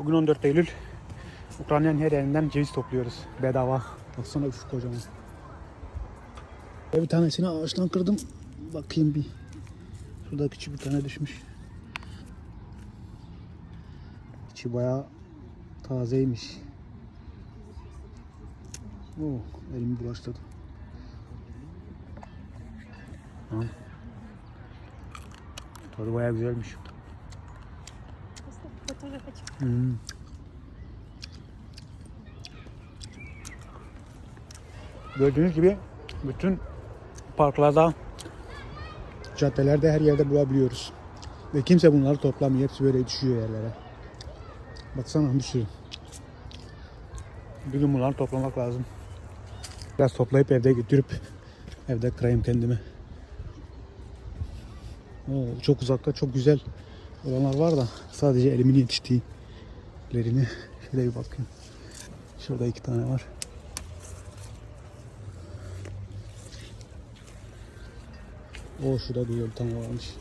Bugün 14 Eylül. Ukrayna'nın her yerinden ceviz topluyoruz. Bedava. Baksana şu kocaman. Bir tanesini ağaçtan kırdım. Bakayım bir. Şurada küçük bir tane düşmüş. İçi bayağı tazeymiş. Oo, elimi bulaştırdı. Ha. Tadı bayağı güzelmiş. Fotoğraf açık. Hmm. Gördüğünüz gibi bütün parklarda, caddelerde her yerde bulabiliyoruz. Ve kimse bunları toplamıyor. Hepsi böyle düşüyor yerlere. Baksana bir sürü. Bir gün bunları toplamak lazım. Biraz toplayıp evde götürüp evde kırayım kendime. Oo, çok uzakta çok güzel olanlar var da sadece elimin yetiştiğilerini şöyle bir bakayım. Şurada iki tane var. O şurada bir tane varmış.